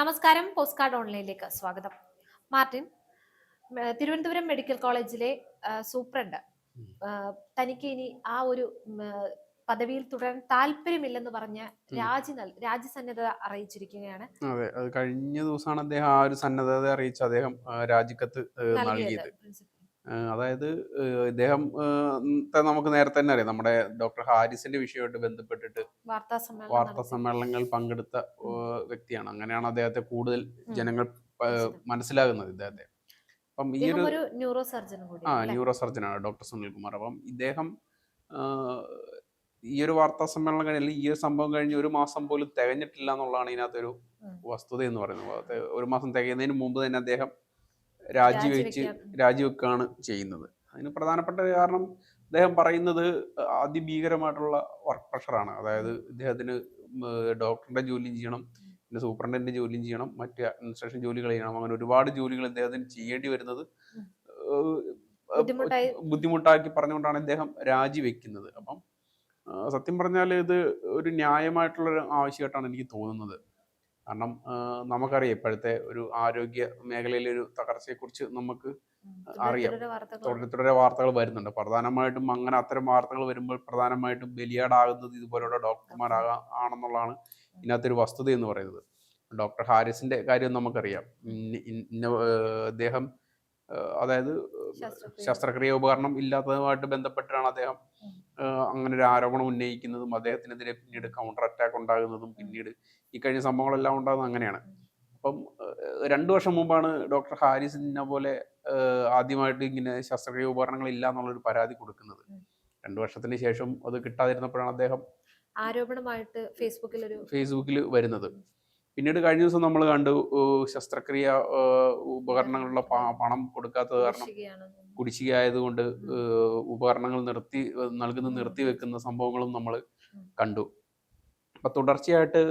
നമസ്കാരം post card ഓൺലൈനിലേക്ക് സ്വാഗതം. മാർട്ടിൻ തിരുവനന്തപുരം മെഡിക്കൽ കോളേജിലെ സൂപ്രണ്ട്. തനിക്ക് ഇനി ആ ഒരു പദവിയിൽ തുടരാൻ താല്പര്യമില്ലെന്ന് പറഞ്ഞ. രാജി നൽ രാജ്യസന്നദ്ധ അറിയിച്ചിരിക്കുകയാണ്. അതെ അത് കഴിഞ്ഞ ദിവസമാണ് അദ്ദേഹം ആ ഒരു സന്നദ്ധത അറിയിച്ച് അദ്ദേഹം രാജിക്കത്ത് നൽകിയത് അതായത് ഇദ്ദേഹം നമുക്ക് നേരത്തെ തന്നെ അറിയാം. നമ്മുടെ ഡോക്ടർ ഹാരിസിന്റെ വിഷയമായിട്ട് ബന്ധപ്പെട്ടിട്ട് വാർത്താ സമ്മേളനങ്ങളിൽ പങ്കെടുത്ത വ്യക്തിയാണ്. അങ്ങനെയാണ് അദ്ദേഹത്തെ കൂടുതൽ ജനങ്ങൾ. മനസ്സിലാകുന്നത് ഇദ്ദേഹത്തെ. അപ്പം ഈ ഒരു ന്യൂറോ സർജൻ ആ? ന്യൂറോ സർജനാണ് ഡോക്ടർ സുനിൽ കുമാർ. അപ്പം ഇദ്ദേഹം ഈ ഒരു വാർത്താ സമ്മേളനം കഴിഞ്ഞാൽ ഈ ഒരു സംഭവം കഴിഞ്ഞ് ഒരു മാസം പോലും തികഞ്ഞിട്ടില്ല എന്നുള്ളതാണ് ഇതിനകത്തൊരു. വസ്തുത എന്ന് പറയുന്നത്. ഒരു മാസം തികയുന്നതിന് മുമ്പ് തന്നെ അദ്ദേഹം രാജിവെച്ച്. രാജിവെക്കുകയാണ് ചെയ്യുന്നത്. അതിന് പ്രധാനപ്പെട്ട കാരണം അദ്ദേഹം പറയുന്നത് അതിഭീകരമായിട്ടുള്ള വർക്ക് പ്രഷറാണ്. അതായത് ഇദ്ദേഹത്തിന് ഡോക്ടറിന്റെ ജോലിയും ചെയ്യണം പിന്നെ സൂപ്രണ്ടിന്റെ ജോലിയും ചെയ്യണം മറ്റ് അഡ്മിനിസ്ട്രേഷൻ ജോലികൾ ചെയ്യണം. അങ്ങനെ ഒരുപാട് ജോലികൾ ഇദ്ദേഹത്തിന് ചെയ്യേണ്ടി വരുന്നത്. ബുദ്ധിമുട്ടാക്കി പറഞ്ഞുകൊണ്ടാണ് ഇദ്ദേഹം രാജിവെക്കുന്നത്. അപ്പം സത്യം പറഞ്ഞാൽ ഇത് ഒരു ന്യായമായിട്ടുള്ള ഒരു ആവശ്യമായിട്ടാണ് എനിക്ക് തോന്നുന്നത്. കാരണം നമുക്കറിയാം ഇപ്പോഴത്തെ ഒരു ആരോഗ്യ മേഖലയിലെ ഒരു തകർച്ചയെക്കുറിച്ച് നമുക്ക് അറിയാം. തുടരെ തുടരെ വാർത്തകൾ വരുന്നുണ്ട്. പ്രധാനമായിട്ടും അങ്ങനെ അത്തരം വാർത്തകൾ വരുമ്പോൾ പ്രധാനമായിട്ടും ബലിയാടാകുന്നത് ഇതുപോലുള്ള ഡോക്ടർമാരാകാ ആണെന്നുള്ളതാണ് ഇതിനകത്തൊരു വസ്തുത എന്ന് പറയുന്നത്. ഡോക്ടർ ഹാരിസിന്റെ കാര്യം നമുക്കറിയാം. ഇന്ന- അദ്ദേഹം അതായത് ശസ്ത്രക്രിയ. ഉപകരണം ഇല്ലാത്തതുമായിട്ട് ബന്ധപ്പെട്ടാണ് അദ്ദേഹം അങ്ങനെ ഒരു ആരോപണം ഉന്നയിക്കുന്നതും അദ്ദേഹത്തിനെതിരെ പിന്നീട് കൗണ്ടർ അറ്റാക്ക് ഉണ്ടാകുന്നതും പിന്നീട് ഈ കഴിഞ്ഞ സംഭവങ്ങളെല്ലാം ഉണ്ടാകുന്നത് അങ്ങനെയാണ്. അപ്പം രണ്ടു വർഷം മുമ്പാണ് ഡോക്ടർ ഹാരിസിനെ പോലെ ആദ്യമായിട്ട് ഇങ്ങനെ ശസ്ത്രക്രിയ ഉപകരണങ്ങൾ ഇല്ല എന്നുള്ളൊരു പരാതി കൊടുക്കുന്നത്. രണ്ടു വർഷത്തിന് ശേഷം അത് കിട്ടാതിരുന്നപ്പോഴാണ് അദ്ദേഹം ആരോപണമായിട്ട് ഫേസ്ബുക്കിൽ ഒരു ഫേസ്ബുക്കിൽ വരുന്നത്. പിന്നീട് കഴിഞ്ഞ ദിവസം നമ്മൾ കണ്ടു ശസ്ത്രക്രിയ ഉപകരണങ്ങളുള്ള പണം കൊടുക്കാത്തത് കാരണം. കുടിശ്ശിക ആയതുകൊണ്ട് ഉപകരണങ്ങൾ നിർത്തി നൽകുന്ന നിർത്തി വെക്കുന്ന സംഭവങ്ങളും നമ്മൾ കണ്ടു. അപ്പൊ തുടർച്ചയായിട്ട്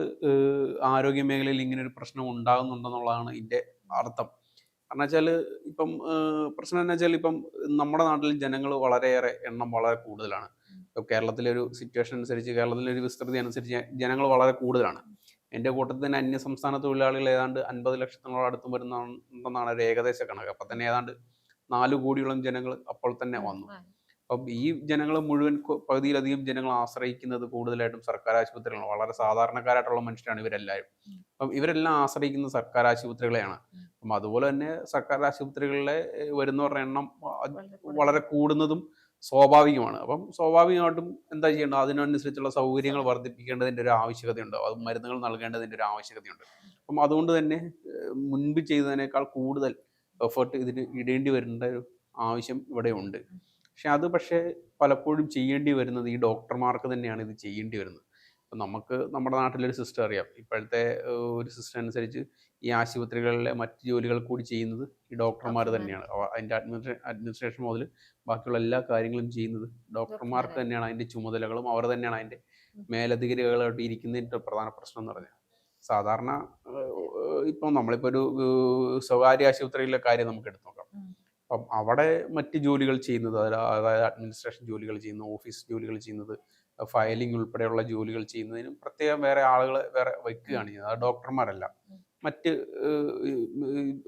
ആരോഗ്യ മേഖലയിൽ ഇങ്ങനെ ഒരു പ്രശ്നം ഉണ്ടാകുന്നുണ്ടെന്നുള്ളതാണ് ഇതിന്റെ അർത്ഥം. കാരണം വെച്ചാൽ ഇപ്പം പ്രശ്നം എന്ന് വെച്ചാൽ ഇപ്പം നമ്മുടെ നാട്ടിൽ ജനങ്ങൾ വളരെയേറെ എണ്ണം വളരെ കൂടുതലാണ്. ഇപ്പം കേരളത്തിലെ ഒരു സിറ്റുവേഷൻ അനുസരിച്ച് കേരളത്തിലെ ഒരു വിസ്തൃതി അനുസരിച്ച് ജനങ്ങൾ വളരെ കൂടുതലാണ്. എന്റെ കൂട്ടത്തിൽ തന്നെ അന്യ സംസ്ഥാന തൊഴിലാളികൾ ഏതാണ്ട് അൻപത് ലക്ഷത്തിനോട് അടുത്തും വരുന്നുണ്ടെന്നാണ് ഒരു ഏകദേശ കണക്ക് അപ്പം തന്നെ ഏതാണ്ട് നാല് കോടിയോളം ജനങ്ങൾ അപ്പോൾ തന്നെ വന്നു. അപ്പം ഈ ജനങ്ങൾ മുഴുവൻ പകുതിയിലധികം ജനങ്ങൾ ആശ്രയിക്കുന്നത് കൂടുതലായിട്ടും സർക്കാർ ആശുപത്രികളാണ് വളരെ സാധാരണക്കാരായിട്ടുള്ള മനുഷ്യരാണ് ഇവരെല്ലാവരും. അപ്പം ഇവരെല്ലാം ആശ്രയിക്കുന്നത് സർക്കാർ ആശുപത്രികളെയാണ്. അപ്പം അതുപോലെ തന്നെ സർക്കാർ ആശുപത്രികളിലെ വരുന്നവരുടെ എണ്ണം. വളരെ കൂടുന്നതും സ്വാഭാവികമാണ്. അപ്പം സ്വാഭാവികമായിട്ടും എന്താ ചെയ്യേണ്ടത്? അതിനനുസരിച്ചുള്ള സൗകര്യങ്ങൾ വർദ്ധിപ്പിക്കേണ്ടതിന്റെ ഒരു ആവശ്യകതയുണ്ട്. അത് മരുന്നുകൾ നൽകേണ്ടതിന്റെ ഒരു ആവശ്യകതയുണ്ട്. അപ്പം അതുകൊണ്ട് തന്നെ മുൻപ് ചെയ്തതിനേക്കാൾ കൂടുതൽ എഫേർട്ട് ഇതിന് ഇടേണ്ടി വരേണ്ട ഒരു ആവശ്യം ഇവിടെ ഉണ്ട്. പക്ഷെ അത് പക്ഷേ പലപ്പോഴും ചെയ്യേണ്ടി വരുന്നത് ഈ ഡോക്ടർമാർക്ക് തന്നെയാണ് ഇത് ചെയ്യേണ്ടി വരുന്നത്. നമുക്ക് നമ്മുടെ നാട്ടിലൊരു സിസ്റ്റം അറിയാം ഇപ്പോഴത്തെ ഒരു സിസ്റ്റം അനുസരിച്ച് ഈ ആശുപത്രികളിലെ മറ്റ് ജോലികൾ കൂടി ചെയ്യുന്നത് ഈ ഡോക്ടർമാർ. തന്നെയാണ് അതിന്റെ അഡ്മിനിസ്ട്രേ അഡ്മിനിസ്ട്രേഷൻ മുതൽ ബാക്കിയുള്ള എല്ലാ കാര്യങ്ങളും ചെയ്യുന്നത് ഡോക്ടർമാർക്ക് തന്നെയാണ് അതിന്റെ ചുമതലകളും അവർ തന്നെയാണ് അതിന്റെ. മേലധികാരികളായിട്ട് ഇരിക്കുന്നതിന്റെ പ്രധാന പ്രശ്നം എന്ന് പറഞ്ഞാൽ സാധാരണ ഇപ്പം നമ്മളിപ്പോൾ ഒരു സ്വകാര്യ ആശുപത്രിയിലെ കാര്യം നമുക്ക് എടുത്തു നോക്കാം. അപ്പം അവിടെ മറ്റ് ജോലികൾ ചെയ്യുന്നത് അതായത് അഡ്മിനിസ്ട്രേഷൻ ജോലികൾ ചെയ്യുന്നത് ഓഫീസ് ജോലികൾ ചെയ്യുന്നത് ഫയലിംഗ് ഉൾപ്പെടെയുള്ള ജോലികൾ ചെയ്യുന്നതിനും പ്രത്യേകം വേറെ ആളുകളെ വേറെ വയ്ക്കുകയാണ് ചെയ്യുന്നത്. അത് ഡോക്ടർമാരല്ല. മറ്റ്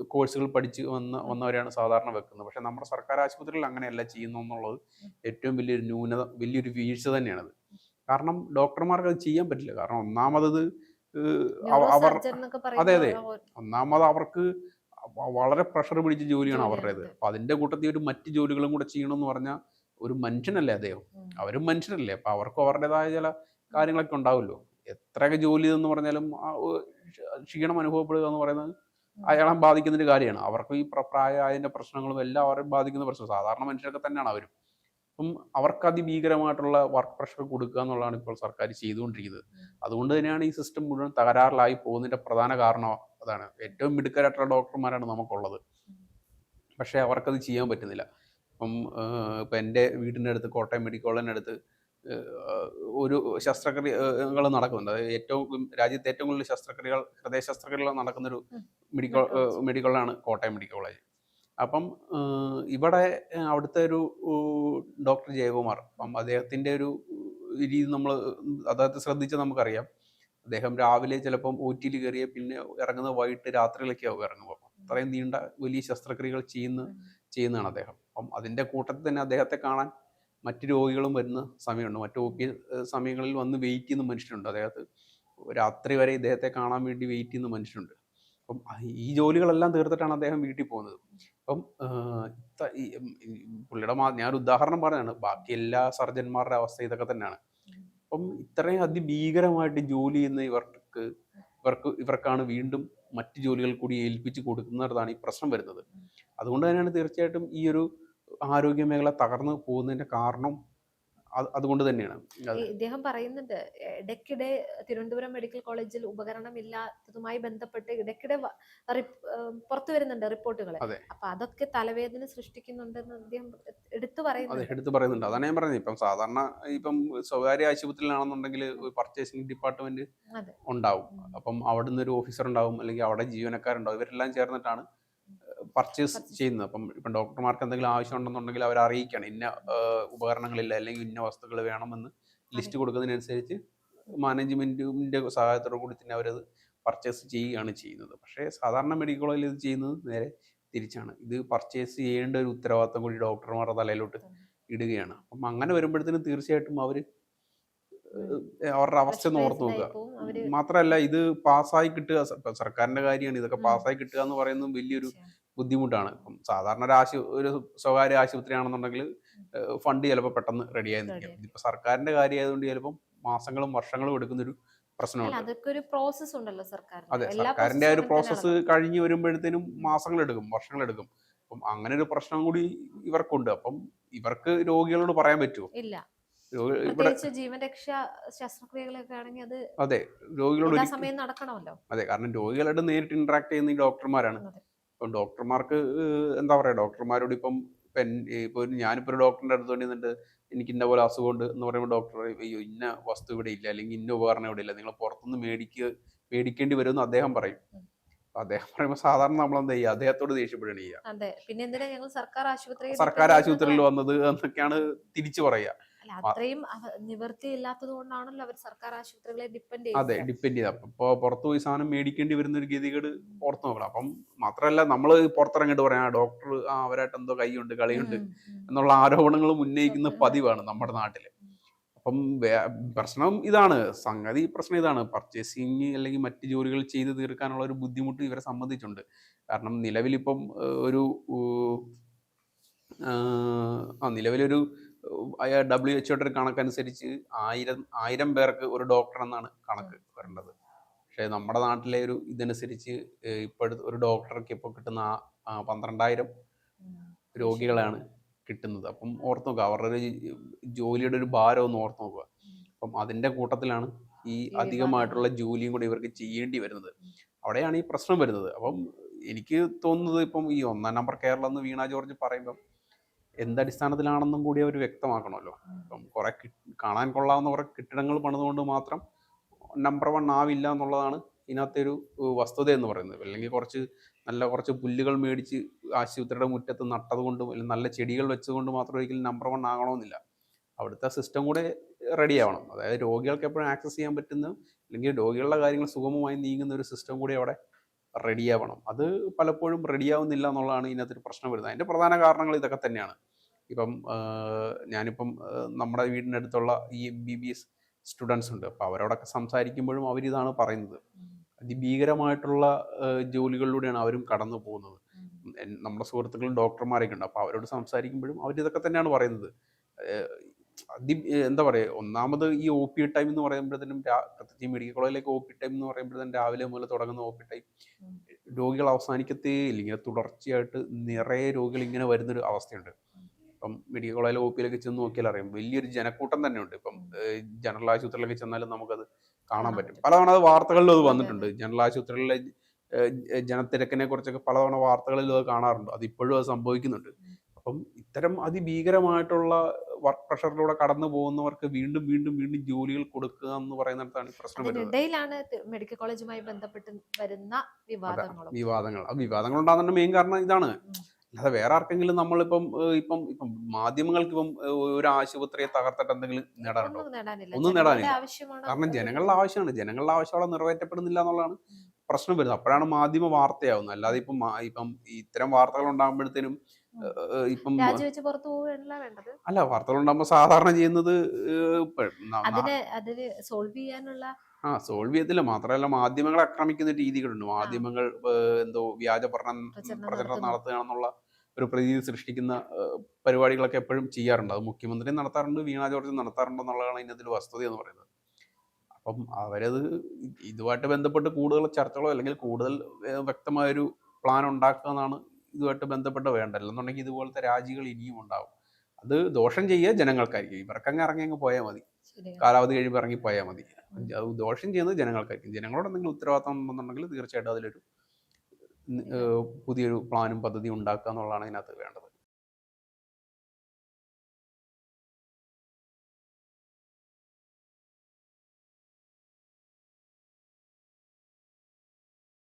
കോഴ്സുകൾ പഠിച്ച് വന്ന വന്നവരെയാണ് സാധാരണ വെക്കുന്നത്. പക്ഷെ നമ്മുടെ സർക്കാർ ആശുപത്രികളിൽ അങ്ങനെയല്ല ചെയ്യുന്നു എന്നുള്ളത് ഏറ്റവും വലിയൊരു ന്യൂനത വലിയൊരു വീഴ്ച തന്നെയാണത്. കാരണം ഡോക്ടർമാർക്ക് അത് ചെയ്യാൻ പറ്റില്ല. കാരണം ന്യൂറോ അവർ അതെ, അതെ. ഒന്നാമത് അവർക്ക് വളരെ പ്രഷർ പിടിച്ച ജോലിയാണ്, അവരുടേത്. അപ്പൊ അതിന്റെ കൂട്ടത്തിൽ ഒരു മറ്റ് ജോലികളും കൂടെ ചെയ്യണമെന്ന് പറഞ്ഞാൽ ഒരു മനുഷ്യനല്ലേ അദ്ദേഹം? അവരും മനുഷ്യരല്ലേ? അപ്പൊ അവർക്ക് അവരുടേതായ ചില കാര്യങ്ങളൊക്കെ ഉണ്ടാവുമല്ലോ. എത്രയൊക്കെ ജോലി എന്ന് പറഞ്ഞാലും ക്ഷീണം അനുഭവപ്പെടുക എന്ന് പറയുന്നത് അയാളെ ബാധിക്കുന്ന ഒരു കാര്യമാണ്. അവർക്ക് ഈ പ്ര- പ്രായമായതിന്റെ പ്രശ്നങ്ങളും എല്ലാം അവരെ ബാധിക്കുന്ന പ്രശ്നം. സാധാരണ മനുഷ്യരൊക്കെ തന്നെയാണ് അവരും. അപ്പം അവർക്ക് അതിഭീകരമായിട്ടുള്ള വർക്ക് പ്രഷർ കൊടുക്കുക എന്നുള്ളതാണ് ഇപ്പോൾ സർക്കാർ ചെയ്തുകൊണ്ടിരിക്കുന്നത്. അതുകൊണ്ട് തന്നെയാണ് ഈ സിസ്റ്റം മുഴുവൻ തകരാറിലായി പോകുന്നതിന്റെ പ്രധാന കാരണം അതാണ്. ഏറ്റവും മിടുക്കരായിട്ടുള്ള ഡോക്ടർമാരാണ് നമുക്കുള്ളത്. പക്ഷേ അവർക്കത് ചെയ്യാൻ പറ്റുന്നില്ല. ഇപ്പം ഇപ്പം എന്റെ വീടിന്റെ അടുത്ത് കോട്ടയം മെഡിക്കൽ കോളേജിന്റെ അടുത്ത് ഒരു ശസ്ത്രക്രിയകൾ നടക്കുന്നുണ്ട്. അതായത് ഏറ്റവും രാജ്യത്തെ ഏറ്റവും കൂടുതൽ ശസ്ത്രക്രിയകൾ ഹൃദയ ശസ്ത്രക്രിയകൾ നടക്കുന്നൊരു. മെഡിക്കൽ. മെഡിക്കലാണ് കോട്ടയം മെഡിക്കൽ കോളേജ് അപ്പം ഇവിടെ അവിടുത്തെ ഒരു ഡോക്ടർ ജയകുമാർ അപ്പം അദ്ദേഹത്തിന്റെ ഒരു രീതി നമ്മൾ അദ്ദേഹത്തെ ശ്രദ്ധിച്ച് നമുക്കറിയാം. അദ്ദേഹം രാവിലെ ചിലപ്പം ഒ ടിയിൽ കയറിയ പിന്നെ ഇറങ്ങുന്നത് വൈകിട്ട് രാത്രിയിലൊക്കെ ആവും ഇറങ്ങുമ്പോൾ. അത്രയും നീണ്ട വലിയ ശസ്ത്രക്രിയകൾ ചെയ്യുന്ന ചെയ്യുന്നതാണ് അദ്ദേഹം. അപ്പം അതിന്റെ കൂട്ടത്തിൽ തന്നെ അദ്ദേഹത്തെ കാണാൻ മറ്റ് രോഗികളും വരുന്ന സമയമുണ്ട്. മറ്റു ഒ പി സമയങ്ങളിൽ വന്ന് വെയിറ്റ് ചെയ്യുന്ന മനുഷ്യരുണ്ട്. അദ്ദേഹത്ത് രാത്രി വരെ ഇദ്ദേഹത്തെ കാണാൻ വേണ്ടി വെയിറ്റ് ചെയ്യുന്ന മനുഷ്യരുണ്ട്. അപ്പം ഈ ജോലികളെല്ലാം തീർത്തിട്ടാണ് അദ്ദേഹം വീട്ടിൽ പോകുന്നത്. അപ്പം പുള്ളിയുടെ മാ ഞാനൊരു ഉദാഹരണം പറഞ്ഞതാണ്. ബാക്കി എല്ലാ സർജന്മാരുടെ അവസ്ഥ ഇതൊക്കെ തന്നെയാണ്. അപ്പം ഇത്രയും അതിഭീകരമായിട്ട് ജോലി ചെയ്യുന്ന ഇവർക്ക് ഇവർക്ക് ഇവർക്കാണ് വീണ്ടും മറ്റ് ജോലികൾ കൂടി ഏൽപ്പിച്ച് കൊടുക്കുന്നതാണ് ഈ പ്രശ്നം വരുന്നത്. അതുകൊണ്ട് തന്നെയാണ് തീർച്ചയായിട്ടും ഈ ഒരു ആരോഗ്യ മേഖല തകർന്നു പോകുന്നതിന്റെ കാരണം അത് അതുകൊണ്ട് തന്നെയാണ്. ഇദ്ദേഹം പറയുന്നുണ്ട് ഇടയ്ക്കിടെ തിരുവനന്തപുരം മെഡിക്കൽ കോളേജിൽ ഉപകരണം ഇല്ലാത്തതുമായി ബന്ധപ്പെട്ട് ഇടയ്ക്കിടെ പുറത്തു വരുന്നുണ്ട് റിപ്പോർട്ടുകൾ. അപ്പൊ അതൊക്കെ തലവേദന സൃഷ്ടിക്കുന്നുണ്ടെന്ന് അദ്ദേഹം എടുത്തു പറയുന്നു പറയുന്നുണ്ട് എടുത്തു പറയുന്നുണ്ട്. അതാണ് ഞാൻ പറയുന്നത് ഇപ്പം സാധാരണ ഇപ്പം സ്വകാര്യ ആശുപത്രിയിലാണെന്നുണ്ടെങ്കിൽ പർച്ചേസിംഗ് ഡിപ്പാർട്ട്മെന്റ് ഉണ്ടാവും. അപ്പം അപ്പം അവിടുന്ന് ഒരു ഓഫീസർ ഉണ്ടാവും അല്ലെങ്കിൽ അവിടെ ജീവനക്കാരുണ്ടാവും. ഇവരെല്ലാം ചേർന്നിട്ടാണ് പർച്ചേസ്. ചെയ്യുന്നത്. അപ്പം ഇപ്പം ഡോക്ടർമാർക്ക് എന്തെങ്കിലും ആവശ്യം ഉണ്ടെന്നുണ്ടെങ്കിൽ അവർ അറിയിക്കണം ഇന്ന ഉപകരണങ്ങളില്ല അല്ലെങ്കിൽ ഇന്ന വസ്തുക്കൾ വേണമെന്ന് ലിസ്റ്റ് കൊടുക്കുന്നതിനനുസരിച്ച് മാനേജ്മെന്റിന്റെ സഹായത്തോടു കൂടി തന്നെ അവരത് പർച്ചേസ് ചെയ്യുകയാണ് ചെയ്യുന്നത്. പക്ഷേ സാധാരണ മെഡിക്കൽ കോളേജിൽ ഇത് ചെയ്യുന്നത് നേരെ തിരിച്ചാണ്. ഇത് പർച്ചേസ് ചെയ്യേണ്ട ഒരു ഉത്തരവാദിത്തം കൂടി ഡോക്ടർമാരുടെ തലയിലോട്ട് ഇടുകയാണ്. അപ്പം അങ്ങനെ വരുമ്പോഴത്തേനും തീർച്ചയായിട്ടും അവർ അവരുടെ അവസ്ഥ ഒന്ന് ഓർത്ത് നോക്കുക. മാത്രല്ല മാത്രമല്ല ഇത് പാസ്സായി കിട്ടുക. സർക്കാരിന്റെ കാര്യമാണ്. ഇതൊക്കെ. പാസ്സായി കിട്ടുക എന്ന് പറയുന്നത് വലിയൊരു ബുദ്ധിമുട്ടാണ്. ഇപ്പം സാധാരണ ഒരു ആശു ഒരു സ്വകാര്യ ആശുപത്രി ആണെന്നുണ്ടെങ്കിൽ ഫണ്ട് ചിലപ്പോൾ പെട്ടെന്ന് റെഡിയായി നിൽക്കും. Ready ഇതിപ്പോ സർക്കാരിന്റെ കാര്യമായതുകൊണ്ട് ചിലപ്പം മാസങ്ങളും വർഷങ്ങളും എടുക്കുന്നൊരു പ്രശ്നമുണ്ട്. അതൊക്കെ ഒരു പ്രോസസ് ഉണ്ടല്ലോ സർക്കാർ അതെ സർക്കാരിന്റെ ആ ഒരു പ്രോസസ്സ് കഴിഞ്ഞ് വരുമ്പോഴത്തേനും വർഷങ്ങൾ എടുക്കും. അപ്പം അങ്ങനെ ഒരു പ്രശ്നം കൂടി ഇവർക്കുണ്ട്. അപ്പം ഇവർക്ക് രോഗികളോട് പറയാൻ പറ്റുമോ ഇല്ല. ജീവൻ രക്ഷാ ശസ്ത്രക്രിയകളൊക്കെ ആണെങ്കിൽ അത് അതെ രോഗികളോട് സമയം നടക്കണമല്ലോ. അതെ കാരണം രോഗികളോട് നേരിട്ട് ഇന്ററാക്ട് ചെയ്യുന്ന ഈ ഡോക്ടർമാരാണ്. ഇപ്പം ഡോക്ടർമാർക്ക് എന്താ പറയാ ഡോക്ടർമാരോട് ഇപ്പം പെൻ ഇപ്പോൾ ഇപ്പൊ ഞാനിപ്പോ ഒരു ഡോക്ടറിന്റെ അടുത്ത് വേണ്ടിയിട്ട് എനിക്ക് ഇന്ന പോലെ അസുഖമുണ്ട് എന്ന് പറയുമ്പോൾ ഡോക്ടർ അയ്യോ ഇന്ന വസ്തു ഇവിടെ ഇല്ല അല്ലെങ്കിൽ ഇന്ന ഉപകരണം ഇവിടെ ഇല്ല നിങ്ങൾ പുറത്തുനിന്ന് മേടിക്കുക മേടിക്കേണ്ടി വരുമെന്ന് അദ്ദേഹം പറയും. അദ്ദേഹം പറയുമ്പോൾ സാധാരണ നമ്മൾ എന്താ ചെയ്യുക അദ്ദേഹത്തോട് ദേഷ്യപ്പെടുകയാണ് ചെയ്യുക. സർക്കാർ ആശുപത്രിയിൽ വന്നത് എന്നൊക്കെയാണ് തിരിച്ചു പറയുക. അല്ല അത്രയും അവ- നിവൃത്തി ഇല്ലാത്തത് കൊണ്ടാണല്ലോ അവർ സർക്കാർ ആശുപത്രികളെ ഡിപ്പെൻഡ് അതെ ചെയ്യുന്നത്. ഡിപ്പെൻഡ് ചെയ്ത. അപ്പൊ പുറത്തു പോയി സാധനം മേടിക്കേണ്ടി വരുന്ന ഒരു ഗതികേട് ഓർത്ത് നോക്കണം. അപ്പം മാത്രമല്ല നമ്മൾ പുറത്തിറങ്ങിട്ട് പറയാം ഡോക്ടർ ആ അവരായിട്ട് എന്തോ കൈയുണ്ട് കളിയുണ്ട്. എന്നുള്ള ആരോപണങ്ങൾ ഉന്നയിക്കുന്ന. പതിവാണ് നമ്മുടെ നാട്ടിൽ. അപ്പം പ്രശ്നം ഇതാണ്. സംഗതി പ്രശ്നം ഇതാണ്. പർച്ചേസിങ് അല്ലെങ്കിൽ മറ്റ് ജോലികൾ ചെയ്ത് തീർക്കാനുള്ള ഒരു ബുദ്ധിമുട്ട് ഇവരെ സംബന്ധിച്ചുണ്ട് കാരണം നിലവിലിപ്പം ഒരു ആ നിലവിലൊരു ഡബ്ല്യു എച്ച്ഒയുടെ ഒരു കണക്കനുസരിച്ച് ആയിരം ആയിരം പേർക്ക് ഒരു ഡോക്ടർ എന്നാണ് കണക്ക് വരേണ്ടത്. പക്ഷേ നമ്മുടെ നാട്ടിലെ ഒരു ഇതനുസരിച്ച് ഇപ്പോഴത്തെ ഒരു ഡോക്ടർക്ക് ഇപ്പോൾ കിട്ടുന്ന പന്ത്രണ്ടായിരം. രോഗികളാണ് കിട്ടുന്നത്. അപ്പം ഓർത്ത് നോക്കുക അവരുടെ ഒരു ജോലിയുടെ ഒരു ഭാരം ഒന്ന് ഓർത്ത് നോക്കുക. അപ്പം അതിന്റെ കൂട്ടത്തിലാണ് ഈ അധികമായിട്ടുള്ള ജോലിയും കൂടി ഇവർക്ക് ചെയ്യേണ്ടി വരുന്നത്. അവിടെയാണ് ഈ പ്രശ്നം വരുന്നത്. അപ്പം എനിക്ക് തോന്നുന്നത് ഇപ്പം ഈ ഒന്നാം നമ്പർ കേരളം എന്ന് വീണ ജോർജ് പറയുമ്പം എന്തടിസ്ഥാനത്തിലാണെന്നും കൂടി അവർ വ്യക്തമാക്കണമല്ലോ. അപ്പം കുറേ കാണാൻ കൊള്ളാവുന്ന കുറേ കെട്ടിടങ്ങൾ പണിതുകൊണ്ട് മാത്രം നമ്പർ വൺ ആവില്ല എന്നുള്ളതാണ് ഇതിനകത്തെ ഒരു ഏഹ്, വസ്തുത എന്ന് പറയുന്നത്. അല്ലെങ്കിൽ കുറച്ച് നല്ല കുറച്ച് പുല്ലുകൾ മേടിച്ച് ആശുപത്രിയുടെ മുറ്റത്ത് നട്ടതുകൊണ്ടും അല്ലെങ്കിൽ നല്ല ചെടികൾ വെച്ചതുകൊണ്ട് മാത്രം ഒരിക്കലും നമ്പർ വൺ ആകണമെന്നില്ല. അവിടുത്തെ സിസ്റ്റം കൂടെ റെഡി ആവണം. അതായത് രോഗികൾക്ക് എപ്പോഴും ആക്സസ് ചെയ്യാൻ പറ്റുന്ന അല്ലെങ്കിൽ രോഗികളുടെ കാര്യങ്ങൾ സുഗമമായി നീങ്ങുന്ന ഒരു സിസ്റ്റം കൂടി അവിടെ റെഡി ആവണം. അത് പലപ്പോഴും റെഡി ആവുന്നില്ല എന്നുള്ളതാണ് ഇതിനകത്തൊരു പ്രശ്നം വരുന്നത്. അതിന്റെ പ്രധാന കാരണങ്ങൾ ഇതൊക്കെ തന്നെയാണ്. ഇപ്പം ഞാനിപ്പം നമ്മുടെ വീടിന്റെ അടുത്തുള്ള ഈ M B B S students ഉണ്ട്. അപ്പോൾ അവരോടൊക്കെ സംസാരിക്കുമ്പോഴും അവരിതാണ് പറയുന്നത്. അതിഭീകരമായിട്ടുള്ള ജോലികളിലൂടെയാണ് അവരും കടന്നു പോകുന്നത്. നമ്മുടെ സുഹൃത്തുക്കളും ഡോക്ടർമാരൊക്കെ ഉണ്ട്. അപ്പോൾ അവരോട് സംസാരിക്കുമ്പോഴും അവരിതൊക്കെ തന്നെയാണ് പറയുന്നത്. അതി എന്താ പറയുക ഒന്നാമത് ഈ ഒ പി ടൈം എന്ന് പറയുമ്പോഴത്തേനും പ്രത്യേകിച്ച് മെഡിക്കൽ കോളേജിലേക്ക് ഒ പി ടൈം എന്ന് പറയുമ്പോഴത്തേനും രാവിലെ മുതൽ തുടങ്ങുന്ന ഒ പി ടൈം രോഗികൾ അവസാനിക്കത്തേ ഇല്ല. ഇങ്ങനെ തുടർച്ചയായിട്ട് നിറയെ രോഗികൾ ഇങ്ങനെ വരുന്നൊരു അവസ്ഥയുണ്ട്. ഇപ്പം മെഡിക്കൽ കോളേജിലെ ഒ പിയിലൊക്കെ ചെന്ന് നോക്കിയാൽ അറിയാം വലിയൊരു ജനക്കൂട്ടം തന്നെയുണ്ട്. ഇപ്പം ഏഹ് ജനറൽ ആശുപത്രിയിലൊക്കെ ചെന്നാലും നമുക്കത് കാണാൻ പറ്റും. പലതവണ അത് വാർത്തകളിലും അത് വന്നിട്ടുണ്ട്. ജനറൽ ആശുപത്രികളിലെ ജനത്തിരക്കിനെ കുറിച്ചൊക്കെ പലതവണ വാർത്തകളിലും അത് കാണാറുണ്ട്. അത് ഇപ്പോഴും അത് സംഭവിക്കുന്നുണ്ട്. അപ്പം ഇത്തരം അതിഭീകരമായിട്ടുള്ള വർക്ക് പ്രഷറിലൂടെ കടന്നു പോകുന്നവർക്ക് വീണ്ടും വീണ്ടും വീണ്ടും ജോലികൾ കൊടുക്കുക എന്ന് പറയുന്നിടത്താണ് പ്രശ്നം മെഡിക്കൽ കോളേജുമായി ബന്ധപ്പെട്ട് വരുന്ന വിവാദങ്ങളും. വിവാദങ്ങൾ. ആ വിവാദങ്ങൾ ഉണ്ടാകുന്ന മെയിൻ കാരണം ഇതാണ്. അല്ലാതെ വേറെ ആർക്കെങ്കിലും നമ്മളിപ്പം ഇപ്പം ഇപ്പം മാധ്യമങ്ങൾക്ക് ഇപ്പം ഒരു ആശുപത്രിയെ തകർത്തിട്ട് എന്തെങ്കിലും നേടാനുണ്ടോ ഒന്നും നേടാനില്ല. കാരണം ജനങ്ങളുടെ ആവശ്യമാണ്. ജനങ്ങളുടെ ആവശ്യം അവിടെ നിറവേറ്റപ്പെടുന്നില്ല എന്നുള്ളതാണ് പ്രശ്നം വരുന്നത്. അപ്പോഴാണ് മാധ്യമ വാർത്തയാവുന്നത്. അല്ലാതെ ഇപ്പം ഇപ്പം ഇത്തരം വാർത്തകൾ ഉണ്ടാകുമ്പോഴത്തേനും ഇപ്പം അല്ല വാർത്തകൾ ഉണ്ടാകുമ്പോൾ സാധാരണ ചെയ്യുന്നത് അതിനെ സോൾവ് ചെയ്യാനുള്ള ആ സോൾവ് ചെയ്യത്തില്ല. മാത്രമല്ല മാധ്യമങ്ങളെ ആക്രമിക്കുന്ന രീതികളുണ്ട്. മാധ്യമങ്ങൾ എന്തോ വ്യാജ പഠനം പ്രചരണം നടത്തുകയാണെന്നുള്ള ഒരു പ്രതീതി സൃഷ്ടിക്കുന്ന പരിപാടികളൊക്കെ എപ്പോഴും ചെയ്യാറുണ്ട്. അത് മുഖ്യമന്ത്രി നടത്താറുണ്ട് വീണ ജോർജ് നടത്താറുണ്ട് എന്നുള്ളതാണ് ഒരു വസ്തുത എന്ന് പറയുന്നത്. അപ്പം അവരത് ഇതുമായിട്ട് ബന്ധപ്പെട്ട് കൂടുതൽ ചർച്ചകളോ അല്ലെങ്കിൽ കൂടുതൽ വ്യക്തമായൊരു പ്ലാൻ ഉണ്ടാക്കുക എന്നാണ് ഇതുമായിട്ട് ബന്ധപ്പെട്ട് വേണ്ടല്ലോ. എന്നുണ്ടെങ്കിൽ ഇതുപോലത്തെ രാജികൾ ഇനിയും ഉണ്ടാവും. അത് ദോഷം ചെയ്യുക ജനങ്ങൾക്കായിരിക്കും. ഇവർക്കങ്ങ് ഇറങ്ങി അങ്ങ് പോയാൽ മതി. കാലാവധി കഴിയുമ്പോൾ ഇറങ്ങി പോയാൽ മതി. അത് ദോഷം ചെയ്യുന്നത് ജനങ്ങൾക്കായിരിക്കും. ജനങ്ങളോട് എന്തെങ്കിലും ഉത്തരവാദിത്തം ഉണ്ടെന്നുണ്ടെങ്കിൽ തീർച്ചയായിട്ടും അതിലൊരു പുതിയൊരു പ്ലാനും പദ്ധതിയും ഉണ്ടാക്കുക എന്നുള്ളതാണ് ഇതിനകത്ത് വേണ്ടത്.